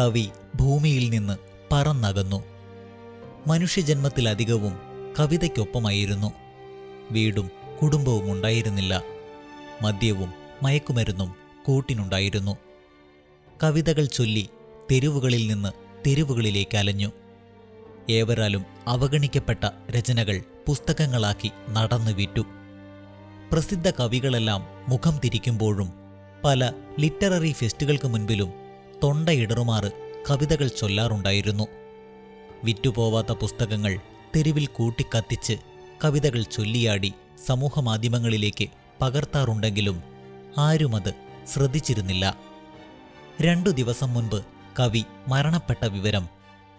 കവി ഭൂമിയിൽ നിന്ന് പറന്നകന്നു. മനുഷ്യജന്മത്തിലധികവും കവിതയ്ക്കൊപ്പമായിരുന്നു. വീടും കുടുംബവും ഉണ്ടായിരുന്നില്ല. മദ്യവും മയക്കുമരുന്നും കൂട്ടിനുണ്ടായിരുന്നു. കവിതകൾ ചൊല്ലി തെരുവുകളിൽ നിന്ന് തെരുവുകളിലേക്ക് അലഞ്ഞു. ഏവരാലും അവഗണിക്കപ്പെട്ട രചനകൾ പുസ്തകങ്ങളാക്കി നടന്നു വിറ്റു പ്രസിദ്ധ കവികളെല്ലാം മുഖം തിരിക്കുമ്പോഴും പല ലിറ്റററി ഫെസ്റ്റുകൾക്ക് മുൻപിലും തൊണ്ടയിടറുമാറ് കവിതകൾ ചൊല്ലാറുണ്ടായിരുന്നു. വിറ്റുപോവാത്ത പുസ്തകങ്ങൾ തെരുവിൽ കൂട്ടിക്കത്തിച്ച് കവിതകൾ ചൊല്ലിയാടി സമൂഹമാധ്യമങ്ങളിലേക്ക് പകർത്താറുണ്ടെങ്കിലും ആരുമത് ശ്രദ്ധിച്ചിരുന്നില്ല. രണ്ടു ദിവസം മുൻപ് കവി മരണപ്പെട്ട വിവരം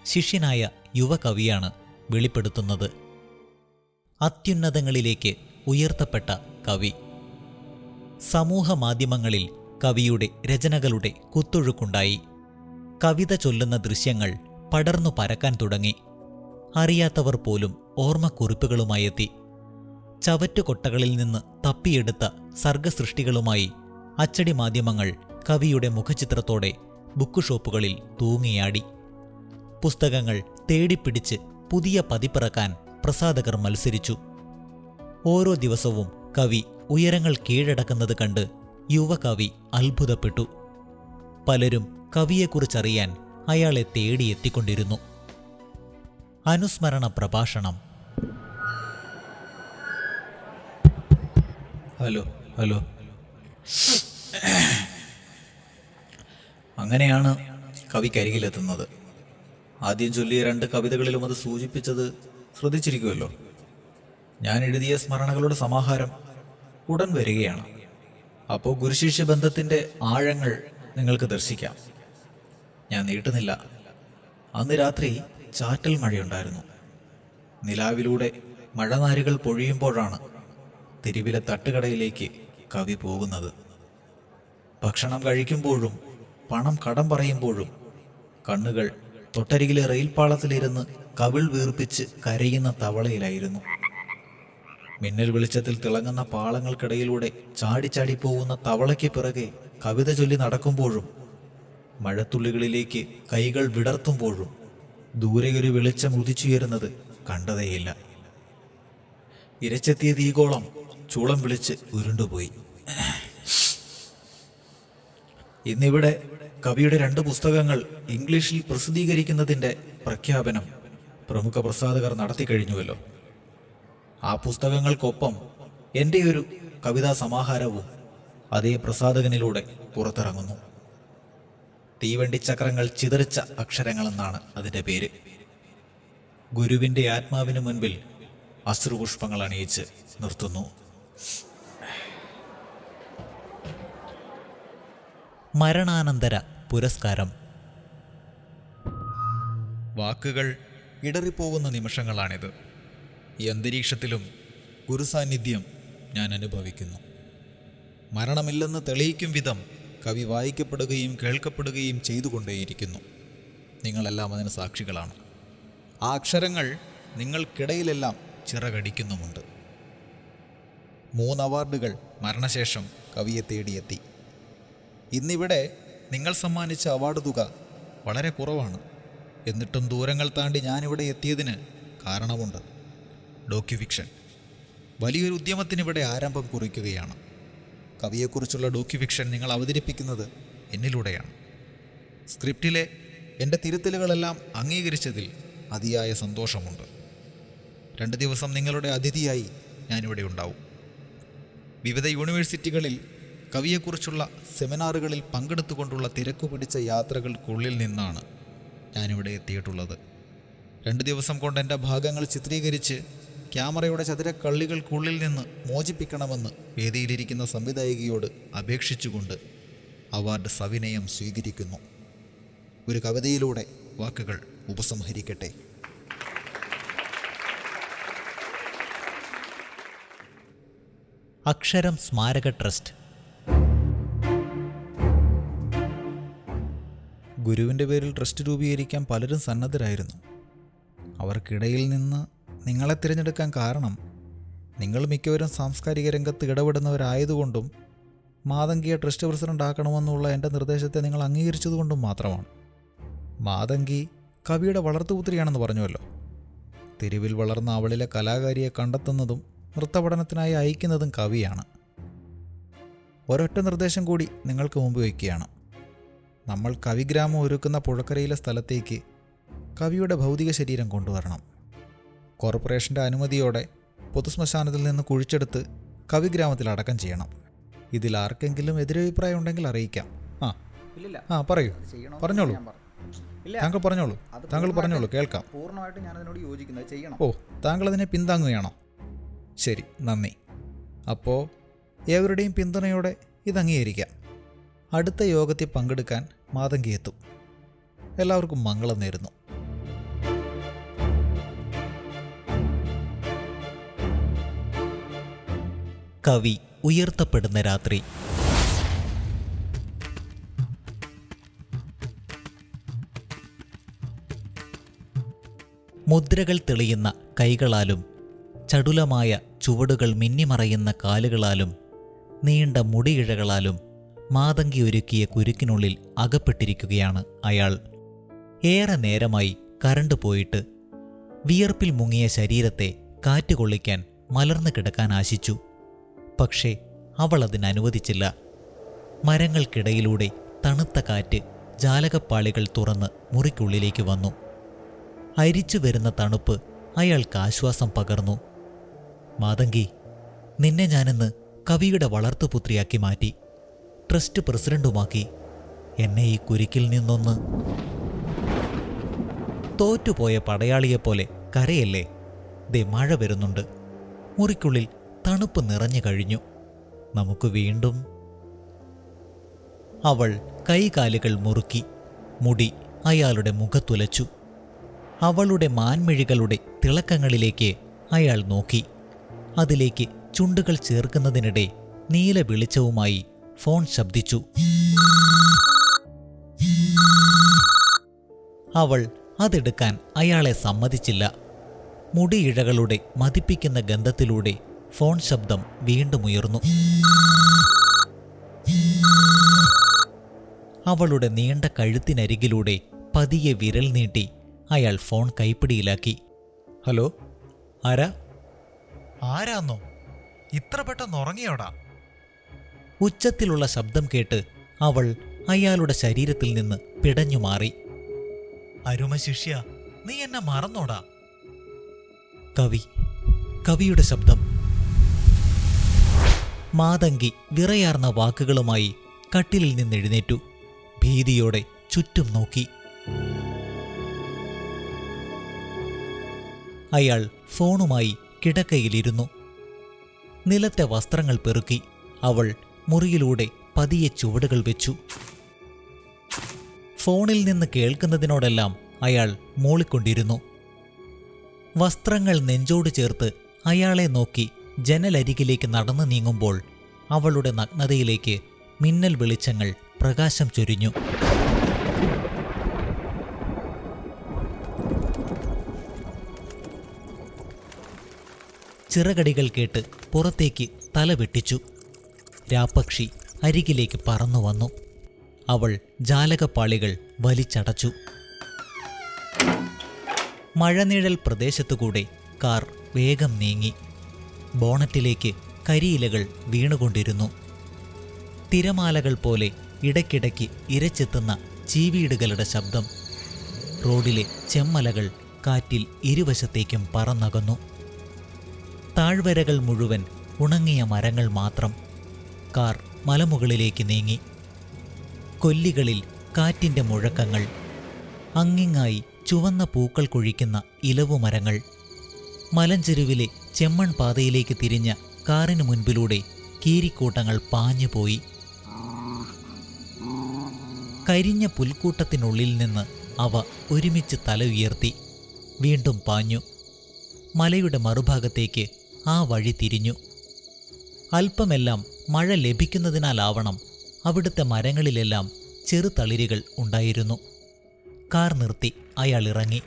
ശിഷ്യനായ യുവകവിയാണ് വെളിപ്പെടുത്തുന്നത്. അത്യുന്നതങ്ങളിലേക്ക് ഉയർത്തപ്പെട്ട കവി. സമൂഹ മാധ്യമങ്ങളിൽ കവിയുടെ രചനകളുടെ കുത്തൊഴുക്കുണ്ടായി. കവിത ചൊല്ലുന്ന ദൃശ്യങ്ങൾ പടർന്നു പരക്കാൻ തുടങ്ങി. അറിയാത്തവർ പോലും ഓർമ്മക്കുറിപ്പുകളുമായെത്തി ചവറ്റുകൊട്ടകളിൽ നിന്ന് തപ്പിയെടുത്ത സർഗസൃഷ്ടികളുമായി അച്ചടി മാധ്യമങ്ങൾ കവിയുടെ മുഖചിത്രത്തോടെ ബുക്ക് ഷോപ്പുകളിൽ തൂങ്ങിയാടി. പുസ്തകങ്ങൾ തേടിപ്പിടിച്ച് പുതിയ പതിപ്പിറക്കാൻ പ്രസാധകർ മത്സരിച്ചു. ഓരോ ദിവസവും കവി ഉയരങ്ങൾ കീഴടക്കുന്നത് കണ്ട് യുവകവി അത്ഭുതപ്പെട്ടു. പലരും കവിയെക്കുറിച്ചറിയാൻ അയാളെ തേടിയെത്തിക്കൊണ്ടിരുന്നു അനുസ്മരണ പ്രഭാഷണം. Hello hello. അങ്ങനെയാണ് കവി കവിക്കരികിലെത്തുന്നത് ആദ്യം ചൊല്ലിയ രണ്ട് കവിതകളിലും അത് സൂചിപ്പിച്ചത് ശ്രദ്ധിച്ചിരിക്കുമല്ലോ ഞാൻ എഴുതിയ സ്മരണകളുടെ സമാഹാരം ഉടൻ വരികയാണ്. അപ്പോൾ ഗുരുശിഷ്യ ബന്ധത്തിന്റെ ആഴങ്ങൾ നിങ്ങൾക്ക് ദർശിക്കാം. ഞാൻ നീട്ടുന്നില്ല. അന്ന് രാത്രി ചാറ്റൽ മഴയുണ്ടായിരുന്നു. നിലാവിലൂടെ മഴനാരുകൾ പൊഴിയുമ്പോഴാണ് തിരുവിലെ തട്ടുകടയിലേക്ക് കവി പോകുന്നത്. ഭക്ഷണം കഴിക്കുമ്പോഴും പണം കടം പറയുമ്പോഴും കണ്ണുകൾ തൊട്ടരികിലെ റെയിൽപ്പാളത്തിലിരുന്ന് കവിൾ വീർപ്പിച്ച് കരയുന്ന തവളയിലായിരുന്നു. മിന്നൽ വെളിച്ചത്തിൽ തിളങ്ങുന്ന പാളങ്ങൾക്കിടയിലൂടെ ചാടിച്ചാടി പോകുന്ന തവളയ്ക്ക് പിറകെ കവിത ചൊല്ലി നടക്കുമ്പോഴും മഴത്തുള്ളികളിലേക്ക് കൈകൾ വിടർത്തുമ്പോഴും ദൂരെ ഒരു വെളിച്ചം ഉദിച്ചുയരുന്നത് കണ്ടതേയില്ല. ഇരച്ചെത്തിയ തീകോളം ചൂളം വിളിച്ച് ഉരുണ്ടുപോയി. ഇന്നിവിടെ കവിയുടെ രണ്ട് പുസ്തകങ്ങൾ ഇംഗ്ലീഷിൽ പ്രസിദ്ധീകരിക്കുന്നതിന്റെ പ്രഖ്യാപനം പ്രമുഖ പ്രസാധകർ നടത്തി കഴിഞ്ഞുവല്ലോ ആ പുസ്തകങ്ങൾക്കൊപ്പം എന്റെ ഒരു കവിതാ സമാഹാരവും അതേ പ്രസാധകനിലൂടെ പുറത്തിറങ്ങുന്നു. തീവണ്ടി ചക്രങ്ങൾ ചിതറിച്ച അക്ഷരങ്ങളെന്നാണ് അതിന്റെ പേര്. ഗുരുവിന്റെ ആത്മാവിന് മുൻപിൽ അശ്രുപുഷ്പങ്ങൾ അണിയിച്ച് നിർത്തുന്നു. മരണാനന്തര പുരസ്കാരം. വാക്കുകൾ ഇടറിപ്പോകുന്ന നിമിഷങ്ങളാണിത്. ഈ അന്തരീക്ഷത്തിലും ഗുരുസാന്നിധ്യം ഞാൻ അനുഭവിക്കുന്നു. മരണമില്ലെന്ന് തെളിയിക്കും വിധം കവി വായിക്കപ്പെടുകയും കേൾക്കപ്പെടുകയും ചെയ്തുകൊണ്ടേയിരിക്കുന്നു. നിങ്ങളെല്ലാം അതിന് സാക്ഷികളാണ്. ആ അക്ഷരങ്ങൾ നിങ്ങൾക്കിടയിലെല്ലാം ചിറകടിക്കുന്നുമുണ്ട്. മൂന്ന് അവാർഡുകൾ മരണശേഷം കവിയെ തേടിയെത്തി. ഇന്നിവിടെ നിങ്ങൾ സമ്മാനിച്ച അവാർഡ് തുക വളരെ കുറവാണ്. എന്നിട്ടും ദൂരങ്ങൾ താണ്ടി ഞാനിവിടെ എത്തിയതിന് കാരണമുണ്ട്. ഡോക്യുഫിക്ഷൻ. വലിയൊരു ഉദ്യമത്തിനിവിടെ ആരംഭം കുറിക്കുകയാണ്. കവിയെക്കുറിച്ചുള്ള ഡോക്യുഫിക്ഷൻ നിങ്ങൾ അവതരിപ്പിക്കുന്നത് എന്നിലൂടെയാണ്. സ്ക്രിപ്റ്റിലെ എന്റെ തിരുത്തലുകളെല്ലാം അംഗീകരിച്ചതിൽ അതിയായ സന്തോഷമുണ്ട്. രണ്ട് ദിവസം നിങ്ങളുടെ അതിഥിയായി ഞാനിവിടെ ഉണ്ടാവും. വിവിധ യൂണിവേഴ്സിറ്റികളിൽ കവിയെക്കുറിച്ചുള്ള സെമിനാറുകളിൽ പങ്കെടുത്തുകൊണ്ടുള്ള തിരക്കു പിടിച്ച യാത്രകൾക്കുള്ളിൽ നിന്നാണ് ഞാനിവിടെ എത്തിയിട്ടുള്ളത്. രണ്ട് ദിവസം കൊണ്ട് എന്റെ ഭാഗങ്ങൾ ചിത്രീകരിച്ച് ക്യാമറയുടെ ചതുരക്കള്ളികൾക്കുള്ളിൽ നിന്ന് മോചിപ്പിക്കണമെന്ന് വേദിയിലിരിക്കുന്ന സംവിധായികയോട് അപേക്ഷിച്ചുകൊണ്ട് അവാർഡ് സവിനയം സ്വീകരിക്കുന്നു. ഒരു കവിതയിലൂടെ വാക്കുകൾ ഉപസംഹരിക്കട്ടെ. അക്ഷരം സ്മാരക ട്രസ്റ്റ്. ഗുരുവിന്റെ പേരിൽ ട്രസ്റ്റ് രൂപീകരിക്കാൻ പലരും സന്നദ്ധരായിരുന്നു. അവർക്കിടയിൽ നിന്ന് നിങ്ങളെ തിരഞ്ഞെടുക്കാൻ കാരണം നിങ്ങൾ മിക്കവരും സാംസ്കാരിക രംഗത്ത് ഇടപെടുന്നവരായതുകൊണ്ടും മാതങ്കിയെ ട്രസ്റ്റ് പ്രസിഡന്റ് ആക്കണമെന്നുള്ള എന്റെ നിർദ്ദേശത്തെ നിങ്ങൾ അംഗീകരിച്ചതുകൊണ്ടും മാത്രമാണ്. മാതങ്കി കവിയുടെ വളർത്തുപുത്രിയാണെന്ന് പറഞ്ഞുവല്ലോ. തെരുവിൽ വളർന്ന അവളിലെ കലാകാരിയെ കണ്ടെത്തുന്നതും നൃത്തപഠനത്തിനായി അയക്കുന്നതും കവിയാണ്. ഒരൊറ്റ നിർദ്ദേശം കൂടി നിങ്ങൾക്ക് മുമ്പ് വയ്ക്കുകയാണ്. നമ്മൾ കവിഗ്രാമം ഒരുക്കുന്ന പുഴക്കരയിലെ സ്ഥലത്തേക്ക് കവിയുടെ ഭൗതിക ശരീരം കൊണ്ടുവരണം. കോർപ്പറേഷന്റെ അനുമതിയോടെ പൊതുശ്മശാനത്തിൽ നിന്ന് കുഴിച്ചെടുത്ത് കവിഗ്രാമത്തിൽ അടക്കം ചെയ്യണം. ഇതിൽ ആർക്കെങ്കിലും എതിരഭിപ്രായം ഉണ്ടെങ്കിൽ അറിയിക്കാം. ആ. ഇല്ലില്ല. ആ പറയൂ. പറഞ്ഞോളൂ. താങ്കൾ പറഞ്ഞോളൂ. താങ്കൾ പറഞ്ഞോളൂ കേൾക്കാം. പൂർണമായിട്ട് ഞാൻ അതിനോട് യോജിക്കുന്നത് ചെയ്യണം. ഓ താങ്കൾ അതിനെ പിന്താങ്ങുകയാണോ? ശരി നന്ദി. അപ്പോൾ ഏവരുടെയും പിന്തുണയോടെ ഇത് അംഗീകരിക്കാം അടുത്ത യോഗത്തിൽ പങ്കെടുക്കാൻ മാതങ്കി എത്തും. എല്ലാവർക്കും മംഗളം നേരുന്നു. കവി ഉയർത്തപ്പെടുന്ന രാത്രി. മുദ്രകൾ തെളിയുന്ന കൈകളാലും ചടുലമായ ചുവടുകൾ മിന്നിമറയുന്ന കാലുകളാലും നീണ്ട മുടിയിഴകളാലും മാതങ്കി ഒരുക്കിയ കുരുക്കിനുള്ളിൽ അകപ്പെട്ടിരിക്കുകയാണ് അയാൾ. ഏറെ നേരമായി കരണ്ട് പോയിട്ട് വിയർപ്പിൽ മുങ്ങിയ ശരീരത്തെ കാറ്റുകൊള്ളിക്കാൻ മലർന്നു കിടക്കാൻ ആശിച്ചു. പക്ഷേ അവൾ അതിനനുവദിച്ചില്ല മരങ്ങൾക്കിടയിലൂടെ തണുത്ത കാറ്റ് ജാലകപ്പാളികൾ തുറന്ന് മുറിക്കുള്ളിലേക്ക് വന്നു. അരിച്ചു വരുന്ന തണുപ്പ് അയാൾക്ക് ആശ്വാസം പകർന്നു. മാതങ്കി നിന്നെ ഞാനിന്ന് കവിയുടെ വളർത്തുപുത്രിയാക്കി മാറ്റി ട്രസ്റ്റ് പ്രസിഡന്റുമാക്കി. എന്നെ ഈ കുരുക്കിൽ നിന്നൊന്ന് തോറ്റുപോയ പടയാളിയെപ്പോലെ കരയല്ലേ? ദേ മഴ വരുന്നുണ്ട്. മുറിക്കുള്ളിൽ തണുപ്പ് നിറഞ്ഞു കഴിഞ്ഞു. നമുക്ക് വീണ്ടും അവൾ കൈകാലുകൾ മുറുക്കി മുടി അയാളുടെ മുഖത്തുലച്ചു. അവളുടെ മാൻമിഴികളുടെ തിളക്കങ്ങളിലേക്ക് അയാൾ നോക്കി. അതിലേക്ക് ചുണ്ടുകൾ ചേർക്കുന്നതിനിടെ നീല വെളിച്ചവുമായി ഫോൺ ശബ്ദിച്ചു. അവൾ അതെടുക്കാൻ അയാളെ സമ്മതിച്ചില്ല. മുടിയിഴകളുടെ മതിപ്പിക്കുന്ന ഗന്ധത്തിലൂടെ ഫോൺ ശബ്ദം വീണ്ടും ഉയർന്നു. അവളുടെ നീണ്ട കഴുത്തിനരികിലൂടെ പതിയെ വിരൽ നീട്ടി അയാൾ ഫോൺ കൈപ്പിടിയിലാക്കി. ഹലോ? ആരാ? ആരാന്നോ? ഇത്ര പെട്ടെന്ന് ഉറങ്ങിയോടാ. ഉച്ചത്തിലുള്ള ശബ്ദം കേട്ട് അവൾ അയാളുടെ ശരീരത്തിൽ നിന്ന് പിടഞ്ഞു മാറി. അരുമ ശിഷ്യ നീ എന്നെ മറന്നോടാ. കവി കവിയുടെ ശബ്ദം മാതങ്കി വിറയാർന്ന വാക്കുകളുമായി കട്ടിലിൽ നിന്നെഴുന്നേറ്റു. ഭീതിയോടെ ചുറ്റും നോക്കി. അയാൾ ഫോണുമായി കിടക്കയിലിരുന്നു. നിലത്തെ വസ്ത്രങ്ങൾ പെറുക്കി അവൾ മുറിയിലൂടെ പതിയെ ചുവടുകൾ വെച്ചു. ഫോണിൽ നിന്ന് കേൾക്കുന്നതിനോടെല്ലാം അയാൾ മൂളിക്കൊണ്ടിരുന്നു. വസ്ത്രങ്ങൾ നെഞ്ചോട് ചേർത്ത് അയാളെ നോക്കി ജനലരികിലേക്ക് നടന്നു നീങ്ങുമ്പോൾ അവളുടെ നഗ്നതയിലേക്ക് മിന്നൽ വെളിച്ചങ്ങൾ പ്രകാശം ചൊരിഞ്ഞു. ചിറകടികൾ കേട്ട് പുറത്തേക്ക് തല വെട്ടിച്ചു. രാപ്പക്ഷി അരികിലേക്ക് പറന്നു വന്നു. അവൾ ജാലകപ്പാളികൾ വലിച്ചടച്ചു. മഴനിഴൽ പ്രദേശത്തുകൂടെ കാർ വേഗം നീങ്ങി. ബോണറ്റിലേക്ക് കരിയിലകൾ വീണുകൊണ്ടിരുന്നു. തിരമാലകൾ പോലെ ഇടയ്ക്കിടയ്ക്ക് ഇരച്ചെത്തുന്ന ചീവീടുകളുടെ ശബ്ദം റോഡിലെ ചെമ്മലകൾ കാറ്റിൽ ഇരുവശത്തേക്കും പറന്നകന്നു. താഴ്വരകൾ മുഴുവൻ ഉണങ്ങിയ മരങ്ങൾ മാത്രം കാർ മലമുകളിലേക്ക് നീങ്ങി. കൊല്ലികളിൽ കാറ്റിന്റെ മുഴക്കങ്ങൾ അങ്ങിങ്ങായി ചുവന്ന പൂക്കൾ കൊഴിക്കുന്ന ഇലവുമരങ്ങൾ മലഞ്ചെരുവിലെ ചെമ്മൺ പാതയിലേക്ക് തിരിഞ്ഞ കാറിനു മുൻപിലൂടെ കീരിക്കൂട്ടങ്ങൾ പാഞ്ഞുപോയി. കരിഞ്ഞ പുൽക്കൂട്ടത്തിനുള്ളിൽ നിന്ന് അവ ഒരുമിച്ച് തല ഉയർത്തി. വീണ്ടും പാഞ്ഞു. മലയുടെ മറുഭാഗത്തേക്ക് ആ വഴി തിരിഞ്ഞു. അല്പമെല്ലാം മഴ ലഭിക്കുന്നതിനാലാവണം അവിടുത്തെ മരങ്ങളിലെല്ലാം ചെറുതളിരുകൾ ഉണ്ടായിരുന്നു. കാർ നിർത്തി അയാൾ ഇറങ്ങി.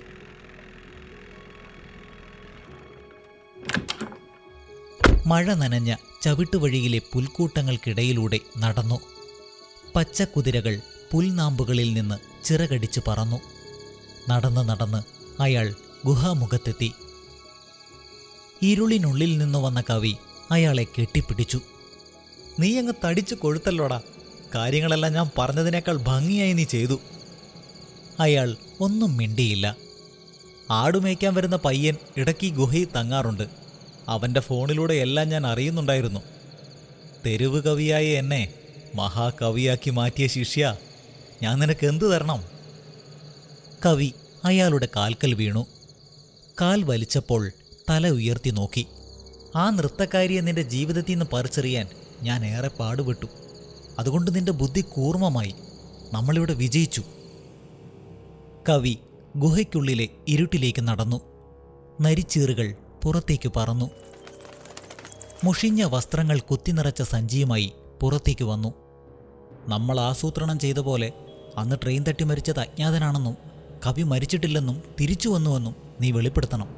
മഴ നനഞ്ഞ ചവിട്ടുവഴിയിലെ പുൽക്കൂട്ടങ്ങൾക്കിടയിലൂടെ നടന്നു. പച്ചക്കുതിരകൾ പുൽനാമ്പുകളിൽ നിന്ന് ചിറകടിച്ചു പറന്നു. നടന്ന് നടന്ന് അയാൾ ഗുഹാമുഖത്തെത്തി. ഇരുളിനുള്ളിൽ നിന്നു വന്ന കവി അയാളെ കെട്ടിപ്പിടിച്ചു. നീ അങ്ങ് തടിച്ചു കൊഴുത്തല്ലോടാ. കാര്യങ്ങളെല്ലാം ഞാൻ പറഞ്ഞതിനേക്കാൾ ഭംഗിയായി നീ ചെയ്തു. അയാൾ ഒന്നും മിണ്ടിയില്ല. ആടുമേക്കാൻ വരുന്ന പയ്യൻ ഇടയ്ക്ക് ഗുഹയിൽ തങ്ങാറുണ്ട്. അവന്റെ ഫോണിലൂടെ എല്ലാം ഞാൻ അറിയുന്നുണ്ടായിരുന്നു. തെരുവ് കവിയായ എന്നെ മഹാകവിയാക്കി മാറ്റിയ ശിഷ്യ ഞാൻ നിനക്ക് എന്തു തരണം? കവി അയാളുടെ കാൽക്കൽ വീണു. കാൽ വലിച്ചപ്പോൾ തല ഉയർത്തി നോക്കി. ആ നൃത്തക്കാരിയെ നിന്റെ ജീവിതത്തിൽ നിന്ന് പറിച്ചെറിയാൻ ഞാൻ ഏറെ പാടുപെട്ടു. അതുകൊണ്ട് നിന്റെ ബുദ്ധി കൂർമ്മമായി. നമ്മളിവിടെ വിജയിച്ചു. കവി ഗുഹയ്ക്കുള്ളിലെ ഇരുട്ടിലേക്ക് നടന്നു. നരിച്ചീറുകൾ പുറത്തേക്ക് പറന്നു. മുഷിഞ്ഞ വസ്ത്രങ്ങൾ കുത്തിനിറച്ച സഞ്ചിയുമായി പുറത്തേക്ക് വന്നു. നമ്മൾ ആസൂത്രണം ചെയ്ത പോലെ അന്ന് ട്രെയിൻ തട്ടി മരിച്ചത് അജ്ഞാതനാണെന്നും കവി മരിച്ചിട്ടില്ലെന്നും തിരിച്ചു വന്നുവെന്നും നീ വെളിപ്പെടുത്തണം.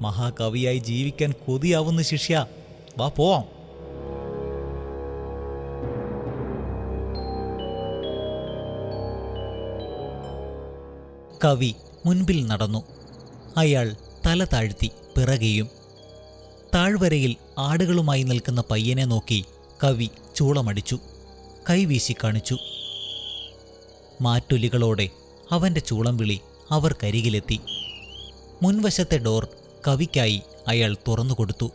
മഹാകവിയായി ജീവിക്കാൻ കൊതിയാവുന്ന ശിഷ്യ വാ പോവാം. കവി മുൻപിൽ നടന്നു. അയാൾ തല താഴ്ത്തി. പിറകെയും താഴ്വരയിൽ ആടുകളുമായി നിൽക്കുന്ന പയ്യനെ നോക്കി കവി ചൂളമടിച്ചു കൈവീശി കാണിച്ചു. മാറ്റൊലികളോടെ അവന്റെ ചൂളം വിളി അവർ കരികിലെത്തി. മുൻവശത്തെ ഡോർ കവിക്കായി അയാൾ തുറന്നുകൊടുത്തു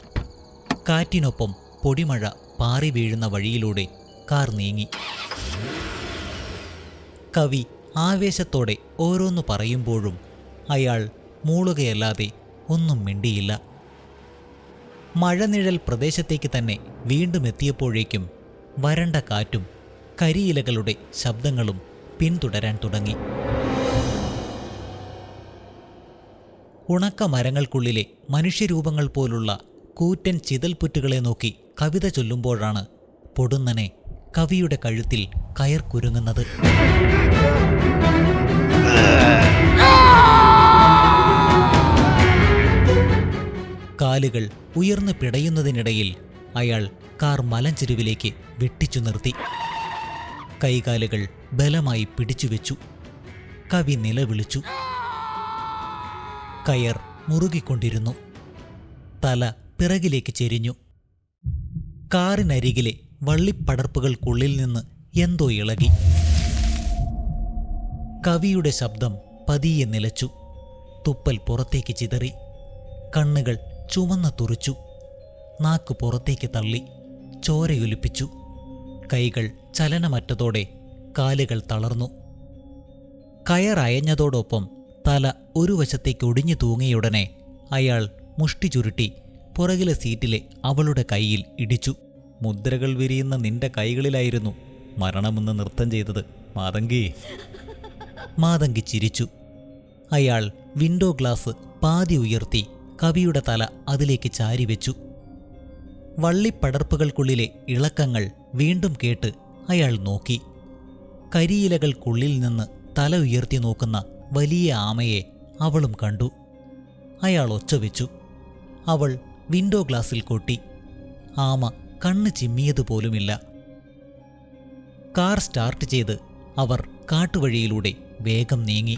കാറ്റിനൊപ്പം പൊടിമഴ പാറി വീഴുന്ന വഴിയിലൂടെ കാർ നീങ്ങി. കവി ആവേശത്തോടെ ഓരോന്ന് പറയുമ്പോഴും അയാൾ മൂളുകയല്ലാതെ ഒന്നും മിണ്ടിയില്ല. മഴനിഴൽ പ്രദേശത്തേക്ക് തന്നെ വീണ്ടും എത്തിയപ്പോഴേക്കും വരണ്ട കാറ്റും കരിയിലകളുടെ ശബ്ദങ്ങളും പിന്തുടരാൻ തുടങ്ങി. ഉണക്ക മരങ്ങൾക്കുള്ളിലെ മനുഷ്യരൂപങ്ങൾ പോലുള്ള കൂറ്റൻ ചിതൽപുറ്റുകളെ നോക്കി കവിത ചൊല്ലുമ്പോഴാണ് പൊടുന്നനെ കവിയുടെ കഴുത്തിൽ കയർ കുരുങ്ങുന്നത്. കാലുകൾ ഉയർന്നു പിടയുന്നതിനിടയിൽ അയാൾ കാർ മലഞ്ചെരുവിലേക്ക് വെട്ടിച്ചു നിർത്തി. കൈകാലുകൾ ബലമായി പിടിച്ചുവെച്ചു കവി നിലവിളിച്ചു. കയർ മുറുകിക്കൊണ്ടിരുന്നു. തല പിറകിലേക്ക് ചെരിഞ്ഞു. കാറിനരികിലെ വള്ളിപ്പടർപ്പുകൾക്കുള്ളിൽ നിന്ന് എന്തോ ഇളകി. കവിയുടെ ശബ്ദം പതിയെ നിലച്ചു. തുപ്പൽ പുറത്തേക്ക് ചിതറി. കണ്ണുകൾ ചുമന്ന് തുറിച്ചു. നാക്ക് പുറത്തേക്ക് തള്ളി ചോരയൊലിപ്പിച്ചു കൈകൾ ചലനമറ്റതോടെ കാലുകൾ തളർന്നു. കയറയഞ്ഞതോടൊപ്പം തല ഒരു വശത്തേക്ക് ഒടിഞ്ഞു തൂങ്ങിയുടനെ അയാൾ മുഷ്ടി ചുരുട്ടി പുറകിലെ സീറ്റിലെ അവളുടെ കൈയിൽ ഇടിച്ചു. മുദ്രകൾ വിരിയുന്ന നിന്റെ കൈകളിലായിരുന്നു മരണമെന്ന് നൃത്തം ചെയ്തത് മാതങ്കി. മാതങ്കി ചിരിച്ചു. അയാൾ വിൻഡോ ഗ്ലാസ് പാതി ഉയർത്തി കവിയുടെ തല അതിലേക്ക് ചാരിവെച്ചു വള്ളിപ്പടർപ്പുകൾക്കുള്ളിലെ ഇളക്കങ്ങൾ വീണ്ടും കേട്ട് അയാൾ നോക്കി. കരിയിലകൾക്കുള്ളിൽ നിന്ന് തല ഉയർത്തി നോക്കുന്ന വലിയ ആമയെ അവളും കണ്ടു. അയാൾ ഒച്ചവെച്ചു അവൾ വിൻഡോ ഗ്ലാസിൽ കൊട്ടി. ആമ കണ്ണ് ചിമ്മിയതുപോലുമില്ല. കാർ സ്റ്റാർട്ട് ചെയ്ത് അവർ കാട്ടുവഴിയിലൂടെ വേഗം നീങ്ങി.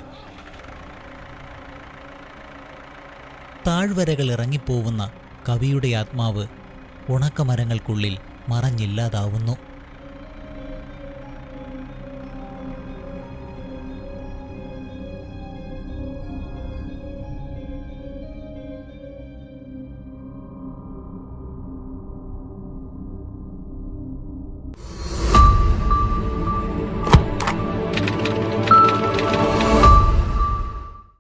താഴ്വരകൾ ഇറങ്ങിപ്പോവുന്ന കവിയുടെ ആത്മാവ് ഉണക്കമരങ്ങൾക്കുള്ളിൽ മറഞ്ഞില്ലാതാവുന്നു.